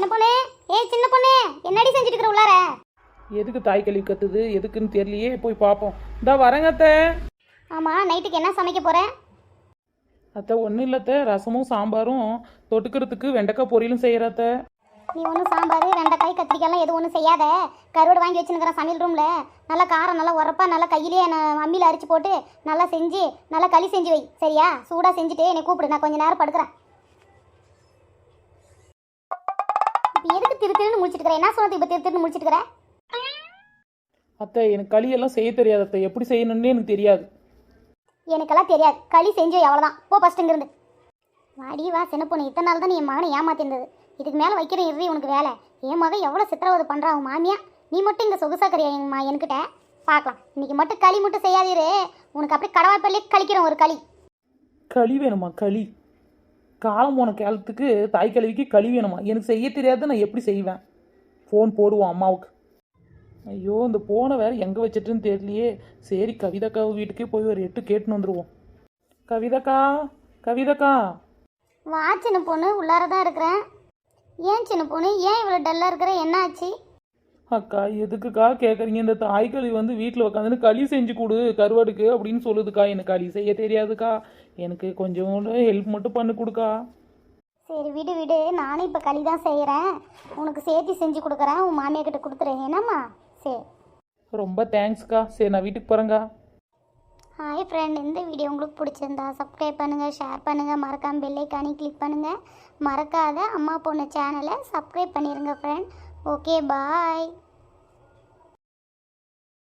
சின்ன பொண்ணு. ஏய் சின்ன பொண்ணு. என்னடி செஞ்சுட்டு இருக்கிற உள்ளார? எதுக்கு தாய் கழுவி கத்துது? எதுக்குன்னு தெரியலையே. போய் பார்ப்போம் இந்தா வரேங்க அத்தை. ஆமா நைட்டுக்கு என்ன சமைக்க போற? அத்தை ஒன்றும் இல்லத்த ரசமும் சாம்பாரும் தொட்டுக்கிறதுக்கு வெண்டைக்காய் பொரியலும் செய்கிறத்த நீ ஒன்றும் சாம்பார் வெண்டைக்காய் கத்திரிக்காய்லாம் எதுவும் ஒன்றும் செய்யாத. கருவாடு வாங்கி வச்சுருக்கிற சமையல் ரூமில் நல்லா காரம் நல்லா உரப்பா நல்லா கையிலேயே அம்மியில் அரைச்சி போட்டு நல்லா செஞ்சு நல்லா களி செஞ்சு வை. சரியா? சூடாக செஞ்சுட்டு என்னை கூப்பிடு. நான் கொஞ்ச நேரம் படுக்கிறேன். இப்போ எதுக்கு திரு திருன்னு முடிச்சிட்டு இருக்கிற? என்ன சொன்னது இப்போ திரு திருன்னு முடிச்சிட்டு இருக்கிற? அத்தை எனக்கு களியெல்லாம் செய்ய தெரியாது அத்தை. எப்படி செய்யணும்னு எனக்கு தெரியாது. எனக்கெல்லாம் தெரியாது. களி செஞ்சு அவ்வளோதான் போ ஃபஸ்ட் இங்கிருந்து வாடி வா சின்ன பொண்ணு இத்தனை நாள் தான் என் மகனை ஏமாத்திருந்தது இதுக்கு மேலே வைக்கிற இறுதி உனக்கு வேலை. என் மகன் எவ்வளோ சித்திரவதை பண்ணுறா உன் மாமியா? நீ மட்டும் இங்கே சொகுசாக்கறியா எங்கம்மா என்கிட்ட? பார்க்கலாம். இன்னைக்கு மட்டும் களி மட்டும் செய்யாதீரு. உனக்கு அப்படியே கடவாய்ப்பல்லே கழிக்கிறோம் ஒரு களி. களி வேணுமா? களி. காலம் போன காலத்துக்கு தாய் கழுவிக்கு கழுவி வேணுமா? எனக்கு செய்ய தெரியாது நான் எப்படி செய்வேன்? ஃபோன் போடுவோம் அம்மாவுக்கு. ஐயோ இந்த ஃபோனை வேற எங்கே வச்சிட்டுன்னு தெரியலையே. சரி கவிதாக்கா வீட்டுக்கே போய் ஒரு எட்டு கேட்டுன்னு வந்துடுவோம் கவிதாக்கா கவிதாக்கா. வா சின்ன பொண்ணு உள்ளார தான் இருக்கிறேன். ஏன் சின்ன பொண்ணு? ஏன் இவ்வளோ டல்லாக இருக்கிற? என்ன ஆச்சு அக்கா எதுக்குக்கா கேட்குறீங்க இந்த தாய்க்களி வந்து வீட்டில் உட்காந்துன்னு களி செஞ்சு கொடு கருவாடுக்கு அப்படின்னு சொல்லுதுக்கா. எனக்கு களி செய்ய தெரியாதுக்கா. எனக்கு கொஞ்சோண்டு ஹெல்ப் மட்டும் பண்ணி கொடுக்கா. சரி விடு விடு. நானும் இப்போ களி தான் செய்கிறேன் உனக்கு சேர்த்து செஞ்சு கொடுக்குறேன். உன் மாமியா கிட்ட கொடுத்துறேன் என்னம்மா? சரி. ரொம்ப தேங்க்ஸ்க்கா சரி நான் வீட்டுக்கு போகிறேங்க்கா ஹாய் ஃப்ரெண்ட் இந்த வீடியோ உங்களுக்கு பிடிச்சிருந்தா சப்ஸ்கிரைப் பண்ணுங்கள் ஷேர் பண்ணுங்கள் மறக்காம பெல் ஐக்கானி கிளிக் பண்ணுங்கள் மறக்காத அம்மா பொண்ணு சேனலை சப்ஸ்கிரைப் பண்ணிடுங்க ஃப்ரெண்ட் ஓகே பாய்